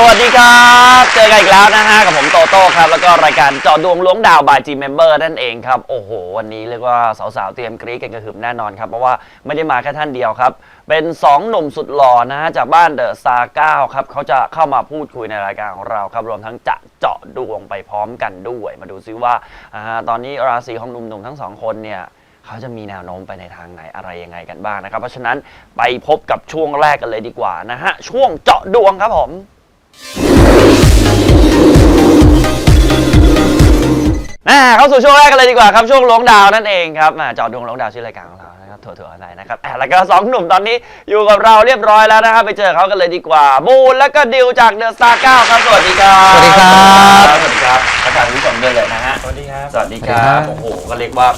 สวัสดีครับ เจอกันอีกแล้วนะฮะกับผมโตโต้ครับ แล้วก็รายการเจอดวงล้วงดาวบาย G Member นั่นเองครับ โอ้โห วันนี้เรียกว่าสาวๆ เตรียมกรี๊ดกันกระหึ่มแน่นอนครับ เพราะว่าไม่ได้มาแค่ท่านเดียวครับ เป็น 2 หนุ่มสุดหล่อนะฮะจากบ้านเดอะซาเก้าครับเขาจะเข้ามาพูดคุยในรายการของเราครับ รวมทั้งจะเจาะดวงไปพร้อมกันด้วย มาดูซิว่าอ่าตอนนี้ราศีของหนุ่มๆทั้งสองคนเนี่ย เขาจะมีแนวโน้มไปในทางไหนอะไรยังไงกันบ้างนะครับ เพราะฉะนั้นไปพบกับช่วงแรกกันเลยดีกว่านะฮะช่วงเจาะดวงครับผม อ่าเข้าสู่ช่วงแรกกันเลยดีกว่าครับช่วงล้วงดาวนั่นเองครับอ่าเจาะดวงล้วงดาวชื่อรายการของเรานะครับถั่วๆอะไรนะครับอ่าแล้วก็สองหนุ่มตอนนี้อยู่กับเราเรียบร้อยแล้วนะครับไปเจอเขากันเลยดีกว่าบูนแล้วก็ดิวจากเดอะสตาร์เก้าครับสวัสดีครับสวัสดีครับสวัสดีครับอาจารย์วิสมด้วยเลยนะฮะสวัสดีครับสวัสดีคสวัสดีครัรับบโอ้โหก็เรียกว่า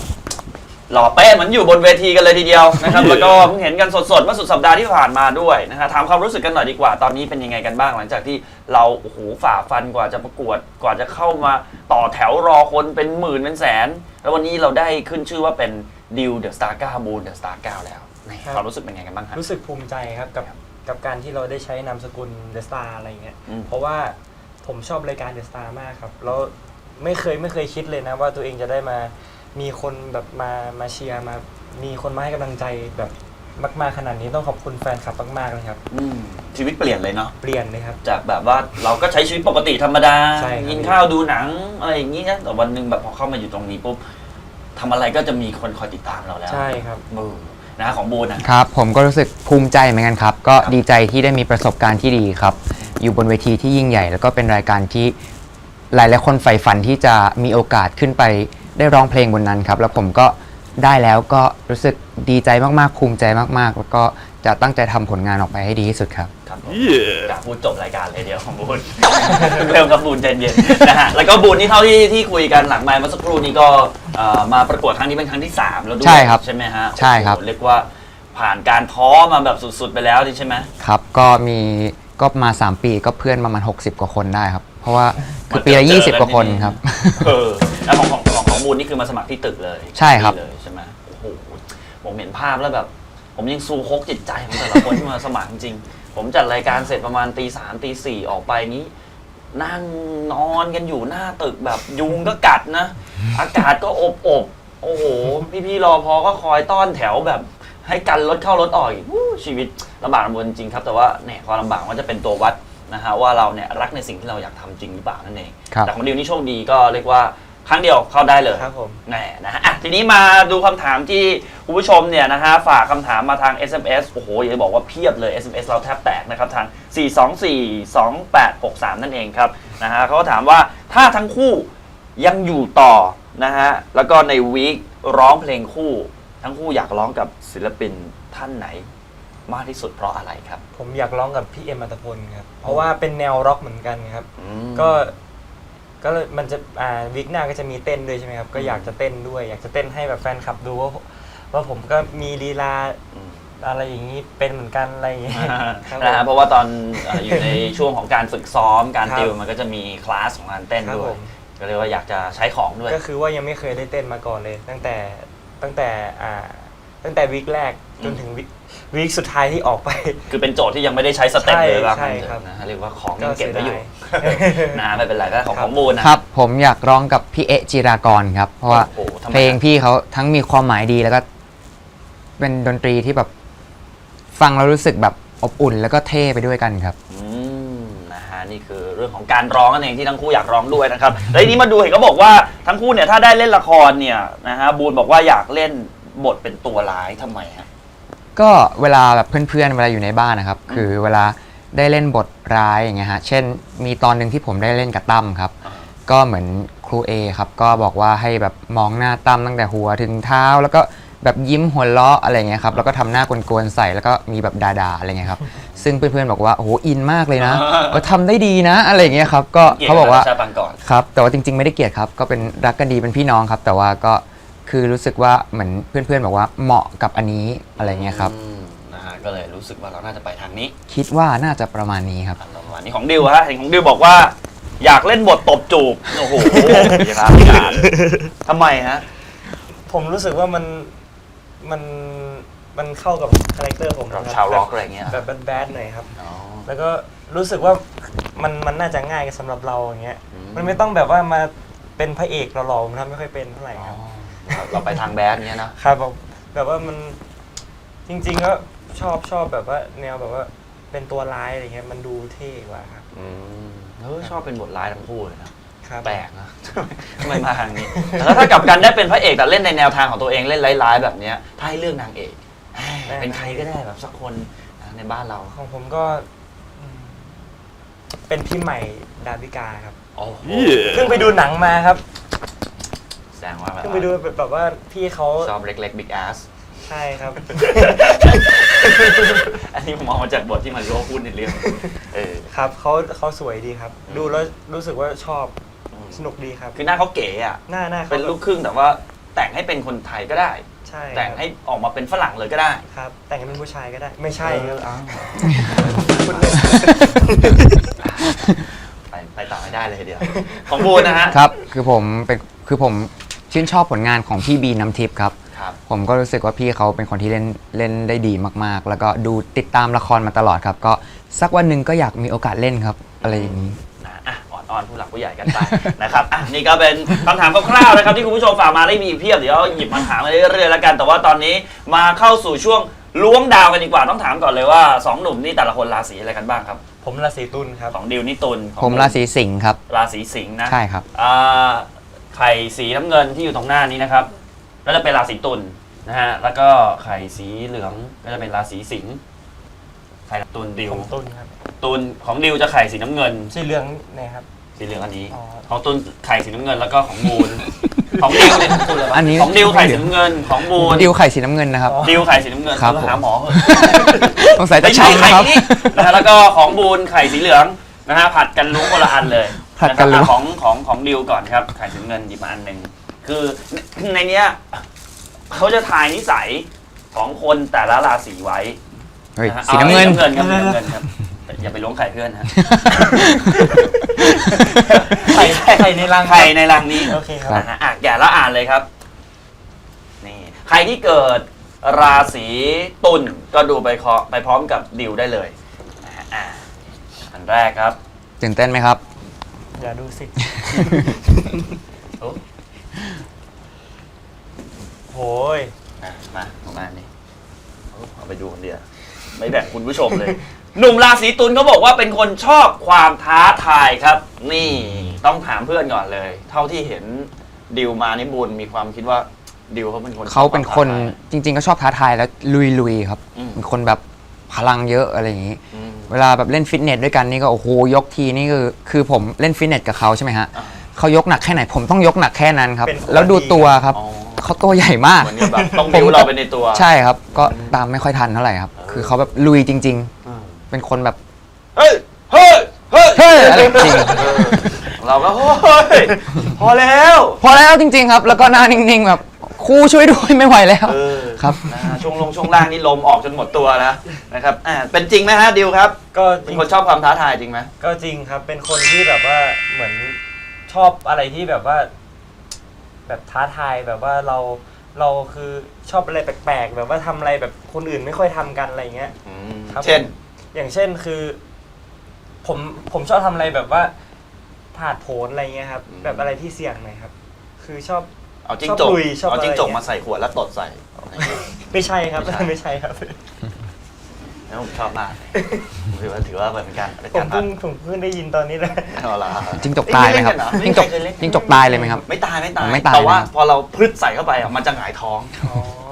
หล่อเป๊ะเหมือนอยู่บนเวทีกันเลยทีเดียวนะครับ แล้วก็เพิ่งเห็นกันสดๆเมื่อสุดสัปดาห์ที่ผ่านมาด้วยนะฮะถามความรู้สึกกันหน่อยดีกว่า ตอนนี้เป็นยังไงกันบ้างหลังจากที่เราโอ้โหฝ่าฟันกว่าจะประกวดกว่าจะเข้ามาต่อแถวรอคนเป็นหมื่นเป็นแสน แล้ววันนี้เราได้ขึ้นชื่อว่าเป็นดิวเดอะสตาร์เก้าบูนเดอะสตาร์เก้าแล้วนี่ครับ ความรู้สึกเป็นยังไงกันบ้างฮะรู้สึกภูมิใจครับกับกับการที่เราได้ใช้นามสกุลเดอะสตาร์อะไรเงี้ยอืม เพราะว่าผมชอบรายการเดอะสตาร์มากครับแล้วไม่เคยไม่เคยคิดเลยนะว่าตัวเองจะได้มา มีคนแบบมามาเชียร์มา มีคนมาให้กำลังใจแบบมากๆขนาดนี้ต้องขอบคุณแฟนคลับมากๆเลยครับ อืมชีวิตเปลี่ยนเลยเนาะเปลี่ยนเลยครับ จากแบบว่าเราก็ใช้ชีวิตปกติธรรมดา ใช่ครับ กินข้าวดูหนังอะไรอย่างนี้นะแต่วันหนึ่งแบบพอเข้ามาอยู่ตรงนี้ปุ๊บทำอะไรก็จะมีคนคอยติดตามเราแล้วใช่ครับ เออนะของบูนนะ ครับ ผมก็รู้สึกภูมิใจเหมือนกันครับ ก็ครับดีใจที่ได้มีประสบการณ์ที่ดีครับ อยู่บนเวทีที่ยิ่งใหญ่ แล้วก็เป็นรายการที่หลายๆคนใฝ่ฝันที่จะมีโอกาสขึ้นไป ได้ร้องเพลงบนนั้นครับ แล้วผมก็ได้แล้วก็รู้สึกดีใจมากๆภูมิใจมากๆ แล้วก็จะตั้งใจทำผลงานออกไปให้ดีที่สุดครับ ครับผมกะพูดจบรายการเลยเดียวของบูน เริ่มกับบูนใจเย็นนะฮะแล้วก็บูนนี่เท่าที่ที่คุยกันหลังไมค์เมื่อสักครู่นี้ก็เอ่อมาประกวดครั้งนี้เป็นครั้งที่สามแล้วด้วยใช่ครับใช่ไหมฮะใช่ครับ โอ้โหเรียกว่าผ่านการท้อมาแบบสุดๆไปแล้วนี่ใช่ไหมครับ ก็มีก็มา 3 ปีก็เพื่อนประมาณ 60 กว่าคนได้ครับ เพราะว่าคือปีละมันจะเจอ20กว่าคนครับ เออแล้วของของของของบูนนี่คือมาสมัครที่ตึกเลยใช่ครับ ที่เลยใช่ไหมโอ้โหผมเห็นภาพแล้วแบบ ผมยังซูโคกจิตใจของแต่ละคนที่มาสมัครจริงๆผมจัดรายการเสร็จประมาณตีสามตีสี่ออกไปนี้ นั่งนอนกันอยู่หน้าตึกแบบยุงก็กัดนะ อากาศก็อบอบโอ้โห พี่ๆรอพอก็คอยต้อนแถวแบบ ให้กันรถเข้ารถออกอีกอู้ชีวิตลำบากลำบนจริงครับ แต่ว่าเนี่ยความลำบากมันจะเป็นตัววัด นะฮะว่าเราเนี่ยรักในสิ่งที่เราอยากทำจริงหรือเปล่านั่นเองครับ แต่ของดิวนี่โชคดีก็เรียกว่าครั้งเดียวเข้าได้เลย ครับผมแหน่นะฮะอะทีนี้มาดูคำถามที่คุณผู้ชมเนี่ยนะฮะฝากคำถามมาทาง SMS โอ้โหอยากจะบอกว่าเพียบเลย SMS เราแทบแตกนะครับ ทาง 4242863 นั่นเองครับนะฮะเขาก็ถามว่าถ้าทั้งคู่ยังอยู่ต่อนะฮะแล้วก็ในวีคร้องเพลงคู่ ทั้งคู่อยากร้องกับศิลปินท่านไหน มากที่สุดเพราะอะไรครับ ผมอยากร้องกับพี่เอ็มอัตพลครับ เพราะว่าเป็นแนวร็อกเหมือนกันครับ อืม ก็ ก็เลยมันจะอ่าวิกหน้าก็จะมีเต้นด้วยใช่ไหมครับ ก็อยากจะเต้นด้วย อยากจะเต้นให้แบบแฟนคลับดูว่าว่าผมก็มีลีลาอืม อะไรอย่างนี้เป็นเหมือนกันอะไรอย่างเงี้ยครับนะฮะเพราะว่าตอนเอ่ออยู่ในช่วงของการฝึกซ้อมการครับติวมันก็จะมีคลาสของการเต้นครับด้วผยม ก็เลยว่าอยากจะใช้ของด้วย ก็คือว่ายังไม่เคยได้เต้นมาก่อนเลย ตั้งแต่ตั้งแต่อ่า ตั้งแต่วีคแรกจนถึงวีควีคสุดท้ายที่ออกไป คือเป็นโจทย์ที่ยังไม่ได้ใช้สเต็ปใช่เลยว่าใช่งั้นเถครับอะนะฮะเรียกว่าของยังเก็บไว้อยู่ก็เสียดายนะไม่เป็นไรก็ของครับของบูนนะ ครับ ผมอยากร้องกับพี่เอะจิรากรครับ เพราะว่าโอ้โหทำไม เพลงพี่เขาทั้งมีความหมายดีแล้วก็ เป็นดนตรีที่แบบ ฟังแล้วรู้สึกแบบอบอุ่นแล้วก็เท่ไปด้วยกันครับ อืมนะฮะนี่คือเรื่องของการร้องนั่นเองที่ทั้งคู่อยากร้องด้วยนะครับ แล้วทีนี้มาดูเห็นเขาบอกว่าทั้งคู่เนี่ยถ้าได้เล่นละครเนี่ยนะฮะบูนบอกว่าอยากเล่น บทเป็นตัวร้ายทำไมฮะ ก็เวลาแบบเพื่อนๆ เวลาอยู่ในบ้านนะครับ คือเวลาได้เล่นบทร้ายอย่างเงี้ยฮะ เช่น มีตอนหนึ่งที่ผมได้เล่นกับตั้มครับ อ่า ก็เหมือนครูเอครับ ก็บอกว่าให้แบบมองหน้าตั้มตั้งแต่หัวถึงเท้า แล้วก็แบบยิ้มหัวเราะอะไรเงี้ยครับ แล้วก็ทำหน้ากวนๆใส่ แล้วก็มีแบบดาๆ อะไรเงี้ยครับ ซึ่งเพื่อนๆ บอกว่า โอ้โห อินมากเลยนะเออทำได้ดีนะ อะไรเงี้ยครับ ก็เขาบอกว่าชาปังก่อน ครับแต่ว่าจริงๆไม่ได้เกลียดครับ ก็เป็นรักกันดีเป็นพี่น้องครับ แต่ว่าก็ คือรู้สึกว่าเหมือนเพื่อนๆบอกว่าเหมาะกับอันนี้อะไรเงี้ยครับอืมนะฮะก็เลยรู้สึกว่าเราน่าจะไปทางนี้คิดว่าน่าจะประมาณนี้ครับ ประมาณนี้ของดิวฮะเห็นของดิวบอกว่า อยากเล่นบทตบจูบโอ้โหอย่าครับการทำไมฮะ ผมรู้สึกว่ามันมันมันเข้ากับคาแรคเตอร์ผมเรานะคบชาวร็อกอะไรเงี้ย แบบแบดๆหน่อยครับ อ๋อ แล้วก็รู้สึกว่ามันมันน่าจะง่ายสำหรับเราอย่างเงี้ย อืม มันไม่ต้องแบบว่ามาเป็นพระเอกหล่อๆผมทำไม่ค่อยเป็นเท่าไหร่อ๋อครับ เราไปทางแบดเงี้ยนะครับผมแบบว่ามันจริงๆก็ชอบชอบแบบว่า แนวแบบว่าเป็นตัวร้ายอะไรเงี้ยมันดูเท่กว่าครับ อืมเออชอบเป็นบทร้ายทั้งคู่เลยนะครับแปลกนะ ทำไมมาทางนี้แล้วถ้ากลับกันได้เป็นพระเอกแต่เล่นในแนวทางของตัวเองเล่นร้ายๆแบบเนี้ยถ้าให้เลือกนางเอกเป็นใครก็ได้แบบสักคนในบ้านเรา ของผมก็อืมเป็นพี่ใหม่ดาวิกาครับโอ้โหเพิ่งไปดูหนังมาครับ แสดงว่าแบบเพิ่งไปดูแบบแบบว่าพี่เขาชอบเล็กๆบิ๊กแอสใช่ครับ อันนี้ผมมองมาจากบทที่มันโลพูดในเรื่องเออครับเขาเขาสวยดีครับ ดูแล้วรู้สึกว่าชอบสนุกดีครับ คือหน้าเขาเก๋อะหน้าหน้าเขาเป็นลูกครึ่งแต่ว่าแต่งให้เป็นคนไทยก็ได้ ใช่แต่งให้ออกมาเป็นฝรั่งเลยก็ได้ครับ แต่งให้เป็นผู้ชายก็ได้ ไม่ใช่เอคอรับเอาคุณเล่นไปไปต่อไม่ได้เลยทีเดียวของบูนนะฮะครับคือผมเป็นคือผม ชื่นชอบผลงานของพี่บีน้ำทิพย์ครับ ครับ ผมก็รู้สึกว่าพี่เขาเป็นคนที่เล่นเล่นได้ดีมากๆ แล้วก็ดูติดตามละครมาตลอดครับ ก็สักวันหนึ่งก็อยากมีโอกาสเล่นครับ อะไรอย่างนี้ นะอะอ่อนๆผู้หลักผู้ใหญ่กันไป นะครับอะนี่ก็เป็นคำถามคร่าวๆนะครับที่คุณผู้ชมฝากมาได้มีอีกเพียบเดี๋ยวหยิบมาถามมาเรื่อยๆแล้วกัน แต่ว่าตอนนี้มาเข้าสู่ช่วงล้วงดาวกันดีกว่าต้องถามก่อนเลยว่าสองหนุ่มนี่แต่ละคนราศีอะไรกันบ้างครับผมราศีตุลครับ ของดิวนี่ตุลของผมราศีสิงห์ครับ ราศีสิงห์นะใช่ครับ อ่า ไข่สีน้ำเงินที่อยู่ตรงหน้านี้นะครับ ก็จะเป็นราศีตุลนะฮะ แล้วก็ไข่สีเหลืองก็จะเป็นราศีสิงห์ไข่ตุลดิวผมตุลครับตุลของดิวจะไข่สีน้ำเงิน สีเหลืองเนี่ยครับ สีเหลืองอันนี้ อ๋อ ของตุนไข่สีน้ำเงินแล้วก็ของบูนของดิวเนี่ยของตุนเลยปะอันนี้ ของดิวไข่สีน้ำเงินของบูนดิวไข่สีน้ำเงินนะครับ ดิวไข่สีน้ำเงินครับเออผมหาหมอเถอะ สงสัยจะไม่ใช่ช้ำไข่นะครับ นี่นะฮะแล้วก็ของบูนไข่สีเหลืองนะฮะผัดกันลุ้งคนละอันเลย ผัดกันลุ้งะครับของของของดิวก่อนครับไข่สีน้ำเงินหยิบมาอันหนึ่งคือในเนี้ยเขาจะทายนิสัยของคนแต่ละราศีไว้เฮ้ยะฮะสีน้ำเงิน อาสีน้ำเงินครับสีน้ำเงินครับแต่อย่าไปล้วงไข่เพื่อนนะ ไข่ไข่ในรังไข่ในรังนี้โอเคครับ นะฮะอะแกะแล้วอ่านเลยครับ นี่ ใครที่เกิดราศีตุลก็ดูไปเคาะไปพร้อมกับดิวได้เลยนะฮะอะอันแรกครับ ตื่นเต้นไหมครับ อย่าดูสิ โอ้โอ้ยนะมาประมาณนี้โอ้เอาไปดูคนเดียวไม่แบ่งคุณผู้ชมเลย หนุ่มราศีตุลเขาบอกว่าเป็นคนชอบความท้าทายครับ นี่ต้องถามเพื่อนก่อนเลย เท่าที่เห็นดิวมานี่บุญมีความคิดว่าดิวเขาเป็นคนชอบเขาเป็นคนวามท้าทาย จริง ๆ ก็ชอบท้าทายแล้วลุยๆครับอืม เป็นคนแบบพลังเยอะอะไรอย่างนี้ อืม เวลาแบบเล่นฟิตเนสด้วยกันนี่ก็โอ้โหยกทีนี่คือคือผมเล่นฟิตเนสกับเขาใช่ไหมฮะอ่า เขายกหนักแค่ไหนผมต้องยกหนักแค่นั้นครับ เป็นคนแล้วดูดีตัวครับอ๋อ เขาตัวใหญ่มาก เหมือนกับแบบต้องดิวเราไปในตัว ใช่ครับ ก็ตามไม่ค่อยทันเท่าไหร่ครับเออคือเขาแบบลุยจริง อืม ๆ เป็นคนแบบ เฮ้ย เฮ้ย เฮ้ยเฮ้ยอะไรจริง เออเราก็เฮ้ยพอแล้ว พอแล้วจริง ๆ ครับ แล้วก็หน้านิ่ง ๆ แบบค รูช่วยด้วยไม่ไหวแล้ว เออครับ นะฮะช่วงลงช่วงล่างนี่ลมออกจนหมดตัวแล้วนะครับอ่าเป็นจริงไหมฮะดิวครับก็จเป็นริงคนชอบความท้าทายจริงไหม ก็จริงครับ เป็นคนที่แบบว่าเหมือนชอบอะไรที่แบบว่า แบบท้าทายแบบว่าเราเราคือชอบอะไรแปลกๆ แบบว่าทำอะไรแบบคนอื่นไม่ค่อยทำกันอะไรเงี้ยอืมครับเช่นอย่างเช่นคือ ผมผมชอบทำอะไรแบบว่าถาดโผนอะไรเงี้ยครับ อืม แบบอะไรที่เสี่ยงหน่อยครับ คือชอบ เอาจิ้งจกชอบลุยชอบเอาจิ้งจกอะไรมาใส่ขวดแล้วตดใส่ไม่ใช่ครับ ไม่ใช่ไม่ใช่ครับ แล้วผมชอบมากถือว่าถือว่าเป็นการเป็นผมการเพิ่งผมเพิ่งได้ยินตอนนี้เลยเอาละ จิ้งจกตายไหมครับเอ้จิ้งจกเล่นนเหรอจิ้งจกตายเลยไหมครับ ไม่ตายไม่ตายไม่ตายแต่ว่านะครับพอเราพลึดใส่เข้าไปอะมันจะหงายท้อง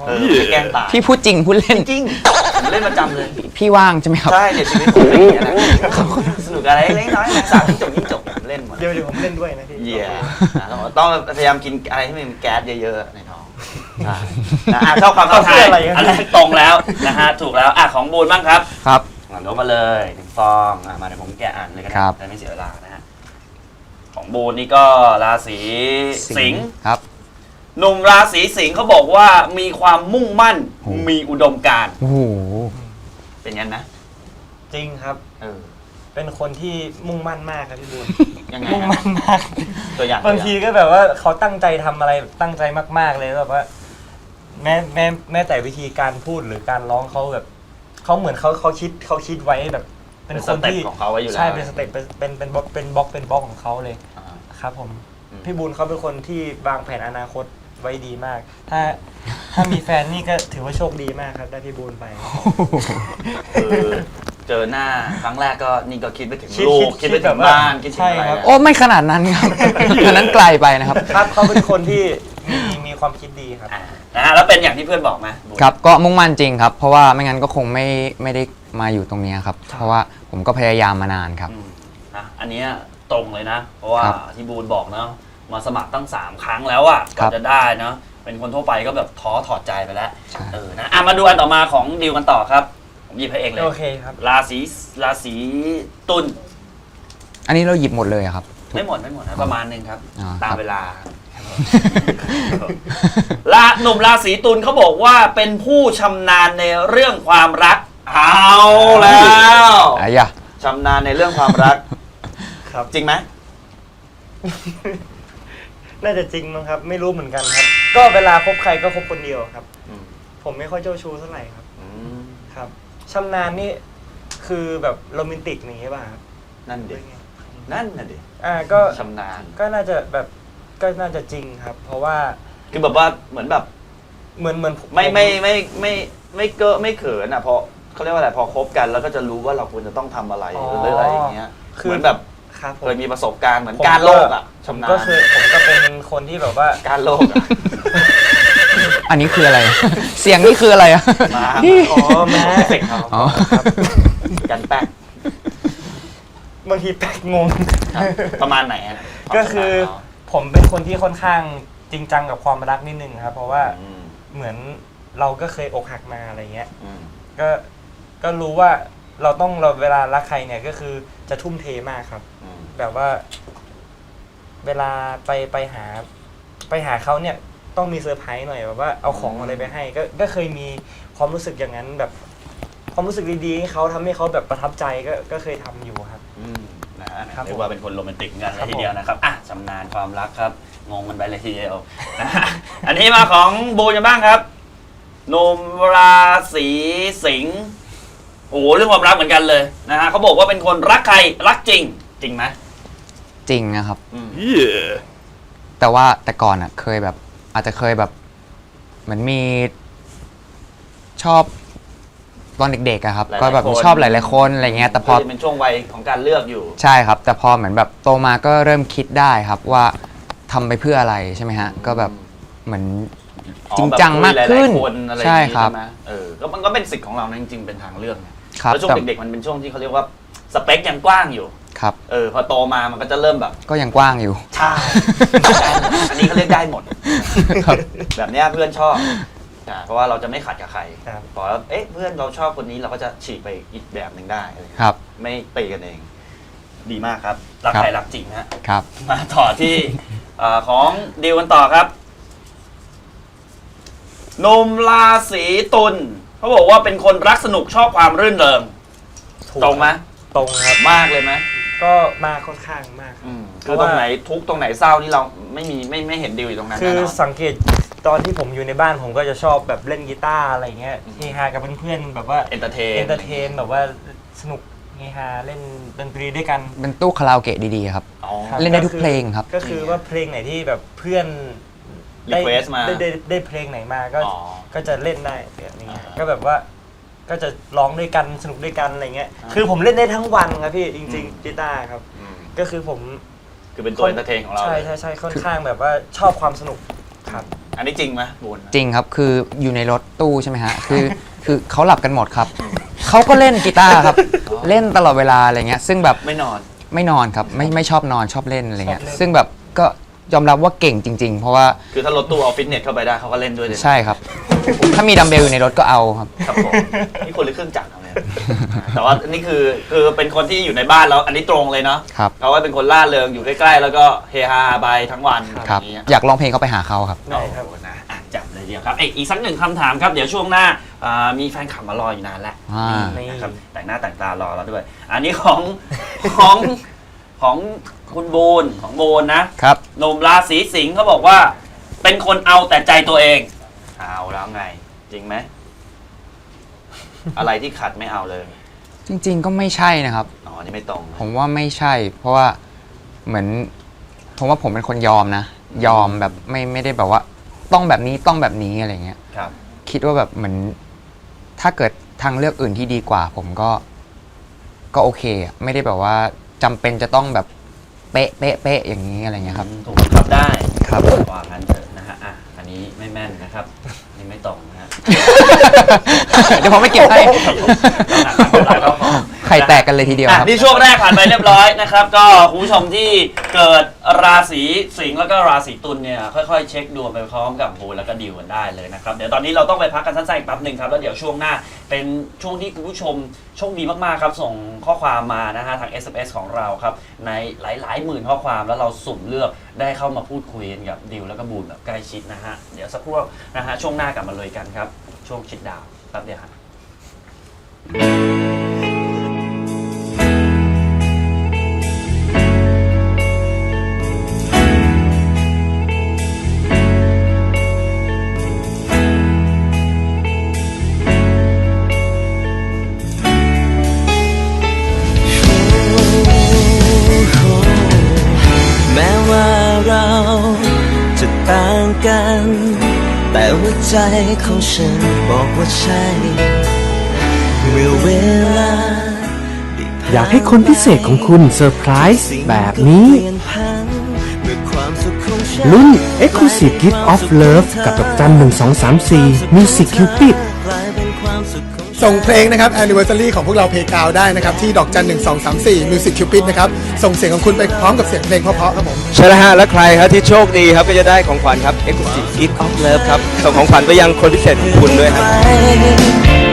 เออไม่แกล้งตายพี่พูดจริงพูดเล่น จริงๆผมเล่นประจำเลย พี่ว่างใช่ไหมครับ ใช่เนี่ยชีวิตผมเป็นอย่างนี้ยนะสนุกอะไรเล็กน้อยนะสามจิ้งจกจิ้งจกผม เล่นหมดเดี๋ยวเดี๋ยวผมเล่นด้วยนะพี่เยี่ยนะต้องพยายามกินอะไรที่มันแก๊สเยอะๆในท้องใช่นะอะชอบความท้าทายอันนี้ตรงแล้วนะฮะถูกแล้วอะของบูนบ้างครับครับ อะยกมาเลยหนึ่งฟองอะมาเดี๋ยวผมแกะอ่านเลยก็ได้ครับ จะได้ไม่เสียเวลานะฮะของบูนนี่ก็ราศีสิงห์ ครับ หนุ่มราศีสิงห์เขาบอกว่ามีความมุ่งมั่นโอ้ มีอุดมการณ์โอ้โห เป็นงั้นนะจริงครับ เออ เป็นคนที่มุ่งมั่นมากครับพี่บุญยังไงมุ่งฮะมั่นมาก ตัวอย่างบางทีก็แบบว่าเขาตั้งใจทำอะไรแบบตั้งใจมาก ๆ เลยแบบว่า แม้แม้แม้แต่วิธีการพูดหรือการร้องเขาแบบเขาเหมือนเขาเขาคิดเขาคิดไว้แบบ เป็นเป็นคนสเต็ปที่ของเขาไว้อยู่แล้ว ใช่เป็นสเต็ปเป็นเป็นเป็นบล็อกเป็นบล็อกเป็นบล็อกของเขาเลย อ่า ครับผมอืม พี่บูลเขาเป็นคนที่วางแผนอนาคตไว้ดีมาก ถ้าถ้ามีแฟนนี่ก็ถือว่าโชคดีมากครับ ได้พี่บูลไปคือ เจอหน้าครั้งแรกก็นี่ก็คิดไปถึงคิดลูกคิคิดดไปแบถึบงว่าบ้านคิดถึงใช่อะไรครับอะโอ้ไม่ขนาดนั้นครับอันนั้นไกลไปนะครับ ครับเขาเป็นคนที่มีมีความคิดดีครับ อ่านะฮะแล้วเป็นอย่างที่เพื่อนบอกไหมบูครับก็มุ่งมั่นจริงครับ เพราะว่าไม่งั้นก็คงไม่ไม่ได้มาอยู่ตรงเนี้ยครับ เพราะว่าผมก็พยายามมานานครับ อืมอะอันเนี้ยตรงเลยนะ เพราะว่าครับที่บูนบอกเนาะมาสมัครตั้ง 3 ครั้งแล้วอะครัก็บจะได้เนาะเป็นคนทั่วไปก็แบบท้อถอดใจไปแล้วใช่ เออนะอะมาดูอันต่อมาของดิวกันต่อครับผม หยิบให้เองเลย โอเคครับ ราศีราศีตุลอันนี้เราหยิบหมดเลยอะครับ ไม่หมดไม่หมดนะประมาณหนึ่งครับ อ่า ตามครับเวลาละหนุ่มราศีตุลเขาบอกว่าเป็นผู้ชำนาญในเรื่องความรัก เอาแล้วอายะชำนาญในเรื่องความรัก ครับ จริงไหมน่าจะจริงมั้งครับ ไม่รู้เหมือนกันครับ ก็เวลาคบใครก็คบคนเดียวครับอืมผมไม่ค่อยเจ้าชู้เท่าไหร่ครับอืมครับ ชำนาญนี่คือแบบโรแมนติกอย่างนี้ป่ะครับนั่นหรืดิอไงนั่นน่ะดิอ่าก็ชำนาญก็น่าจะแบบก็น่าจะจริงครับ เพราะว่าคือแบบว่าเหมือนแบบเหมือนเหมือนผไม่ไม่ไม่ไม่ไม่เกอะไม่เขินอะเพราะเขาเรียกว่าอะไรพอคบกันแล้วก็จะรู้ว่าเราควรจะต้องทำอะไรหรืออะไรอย่างเงี้ยเหมือนแบบครับผเคยมีประสบการณ์เหมือนผมการโลกอะผมชำนาญก็คือผมก็เป็นคนที่แบบว่า การโลกอะ อันนี้คืออะไร เสียงนี่คืออะไรอะมาอ๋อแม้เฟกเขาอ๋อกันแป๊กบางทีแปลกงง ครับประมาณไหนอะก็คือผมเป็นคนที่ค่อนข้างจริงจังกับความรักนิดนึงครับ เพราะว่าอืมเหมือนเราก็เคยอกหักมาอะไรเงี้ย อืมก็ก็รู้ว่าเราต้องเราเวลารักใครเนี่ยก็คือจะทุ่มเทมากครับ อืมแบบว่า เวลาไปไปหา ไปหาเขาเนี่ย ต้องมีเซอร์ไพรส์หน่อยแบบว่าเอาของอะไรไปให้ก็ก็เคยมีความรู้สึกอย่างนั้นแบบ ความรู้สึกดีๆให้เขาทำให้เขาแบบประทับใจก็ก็เคยทำอยู่ครับ อืมนะฮะครับเรียกว่าเป็นคนโรแมนติกเหมือนกันครับเลยทีเดียวนะครับอะชำนาญความรักครับ งงมันไปเลยทีเดียวนะฮะอันนี้มาของบูนกันบ้างครับหนุ่มราศีสิงห์โอ้โหเรื่องความรักเหมือนกันเลยนะฮะเขาบอกว่าเป็นคนรักใครรักจริง จริงไหมจริงนะครับ อืม แต่ว่าแต่ก่อนอะเคยแบบ อาจจะเคยแบบเหมือนมีชอบตอนเด็กๆอะครับ หลายๆก็แบบมีคน ชอบหลายๆคนอะไรเงี้ยแต่พอ ก็จะเป็นช่วงวัยของการเลือกอยู่ ใช่ครับ แต่พอเหมือนแบบโตมาก็เริ่มคิดได้ครับว่าทำไปเพื่ออะไรใช่ไหมฮะ ก็แบบเหมือน อ๋อจริงจังมากขึ้นแบบคุยหลายๆคนอะไรอย่างใช่งี้ครับใช่ไหมเออก็มันก็เป็นสิทธิ์ของเรานะจริงๆเป็นทางเลือกไงครับแล้วช่วงแต่ เด็กๆมันเป็นช่วงที่เขาเรียกว่าสเปคยังกว้างอยู่ ครับ เออพอโตมามันก็จะเริ่มแบบก็ยังกว้างอยู่ ใช่ อันนี้เขาเรียกได้หมด ครับ แบบเนี้ยเพื่อนชอบอ่าเพราะว่าเราจะไม่ขัดกับใครครับ พอเอ๊ะเพื่อนเราชอบคนนี้เราก็จะฉีกไปอีกแบบหนึ่งได้อะไรเงี้ยครับ ไม่ตีกันเอง ดีมากครับ รักครับใครรักจริงฮะ ครับ มาต่อที่ เอ่อของดิวกันต่อครับหนุ่มราศีตุลเขาบอกว่าเป็นคนรักสนุกชอบความรื่นเริงถูกตรงไหม ตรงครับ มากเลยไหมก็มาค่อนข้างมากครับอืมเพคือราะตว่ารงไหนทุกข์ตรงไหนเศร้านี่เราไม่มีไม่ไม่เห็นดิวอยู่ตรงนั้นคือแน่นอนสังเกตตอนที่ผมอยู่ในบ้านผมก็จะชอบแบบเล่นกีตาร์อะไรเงี้ยอืมเฮฮากับเพื่อนๆแบบว่าเอนเตอร์เทน เอนเตอร์เทนแบบว่าสนุกเฮฮาเล่นดนตรีด้วยกัน เป็นตู้คาราโอเกะดีๆครับอ๋อครับเล่นได้ทุกเพลงครับ ก็คือว่าเพลงไหนที่แบบเพื่อนได้ Request มาได้ได้ได้เพลงไหนมาก็อ๋อก็จะเล่นได้แบบนี้อ่าก็แบบว่า ก็จะร้องด้วยกันสนุกด้วยกันอะไรเงี้ยอ่าคือผมเล่นได้ทั้งวันครับพี่จอืริงมๆกีตาร์ครับ อืมก็คือผมคือเป็นตัวเอนเตอร์เทนของเราใช่เลยใช่ใช่ค่อนข้างแบบว่าชอบความสนุกครับ อันนี้จริงไหมบุญจริงครับ คืออยู่ในรถตู้ใช่ไหมฮะ คือคือเขาหลับกันหมดครับ เขาก็เล่นกีตาร์ครับ เล่นตลอดเวลาอะไรเงี้ย ซึ่งแบบไม่นอน ไม่นอนครับ ไม่ไม่ชอบนอนชอบเล่นอะไรเงี้ย ชอบเล่น ซึ่งแบบก็ ยอมรับว่าเก่งจริง ๆ เพราะว่าคือถ้ารถตู้เอาฟิตเนสเข้าไปได้เขาก็เล่นด้วยเลยนะใช่ครับ ถ้ามีดัมเบลอยู่ในรถก็เอาครับ ครับผมนี่คนหรือเครื่องจักรเอาเนี่ยแต่ว่านี่คือคือเป็นคนที่อยู่ในบ้านแล้วอันนี้ตรงเลยเนาะครับ เขาว่าเป็นคนล่าเริงอยู่ใกล้ๆ แล้วก็เฮฮาไปทั้งวันครับอย่างเงี้ยอยากร้องเพลงก็ไปหาเขาครับได้ครับโอ้โหนะอะจับเลยเดียวครับเอ้ยอีกสักหนึ่งคำถามครับเดี๋ยวช่วงหน้าอ่ามีแฟนคลับมารออยู่นานแล้วอ่านี่นะครับแต่งหน้าแต่งตารอแล้วด้วย อันนี้ของของของ คุณบูนของบูนนะครับ หนุ่มราศีสิงห์เขาบอกว่า เป็นคนเอาแต่ใจตัวเอง เอาแล้วไง จริงไหม อะไรที่ขัดไม่เอาเลยจริง ๆ ก็ไม่ใช่นะครับ อ๋อนี่ไม่ตรงผมว่าไม่ใช่ เพราะว่าเหมือนผมว่าผมเป็นคนยอมนะ ยอมแบบไม่ไม่ได้แบบว่า ต้องแบบนี้ต้องแบบนี้อะไรเงี้ย ครับ คิดว่าแบบเหมือน ถ้าเกิดทางเลือกอื่นที่ดีกว่า ผมก็ ก็โอเคอะไม่ได้แบบว่าจำเป็นจะต้องแบบ เป๊ะเป๊ะเป๊ะอย่างนี้อะไรเงี้ยครับอืมถูกบังคับได้ครับ ว่างั้นเถอะนะฮะอะอันนี้ไม่แม่นนะครับอันนี่ไม่ตรงนะฮะ เดี๋ยวผมไม่เก็บให้หนักๆหลายรอบพอ ไข่แตกกันเลยทีเดียวครับนี่ช่วงแรกผ่านไปเรียบร้อยนะครับ ก็คุณผู้ชมที่เกิดราศีสิงห์แล้วก็ราศีตุลเนี่ยค่อยๆ เช็คดวงไปพร้อมกับบูแล้วก็ดิวกันได้เลยนะครับ เดี๋ยวตอนนี้เราต้องไปพักกันสั้นๆอีกแป๊บหนึ่งครับแล้วเดี๋ยวช่วงหน้าเป็นช่วงที่คุณผู้ชมโชคดีมากๆครับส่งข้อความมานะฮะทาง SMS ของเราครับในหลายๆหมื่นข้อความแล้วเราสุ่มเลือกได้เข้ามาพูดคุยกันกับดิวแล้วก็บูนแบบใกล้ชิดนะฮะเดี๋ยวสักครู่นะฮะช่วงหน้ากลับมาเลยกันครับช่วงชิดดาวแป๊บเดียวครับแของฉันบอกว่าใช่เมื่อเวลาอยากให้คนพิเศษของคุณเซอร์ไพรส์แบบนี้ลุ้น Exclusive Gift of Love กับดอกจัน 1234 Music Cupid ส่งเพลงนะครับ anniversary ของพวกเราเพกาวได้นะครับ ที่ดอกจัน 1 2 3 4 Music Cupid นะครับ ส่งเสียงของคุณไปพร้อมกับเสียงเพลงเพราะๆครับผม ใช่แล้วฮะและใครครับที่โชคดีครับก็จะได้ของขวัญครับ Exclusive Gift of Love ครับส่งของขวัญไปยังคนพิเศษของคุณด้วยครับ ไป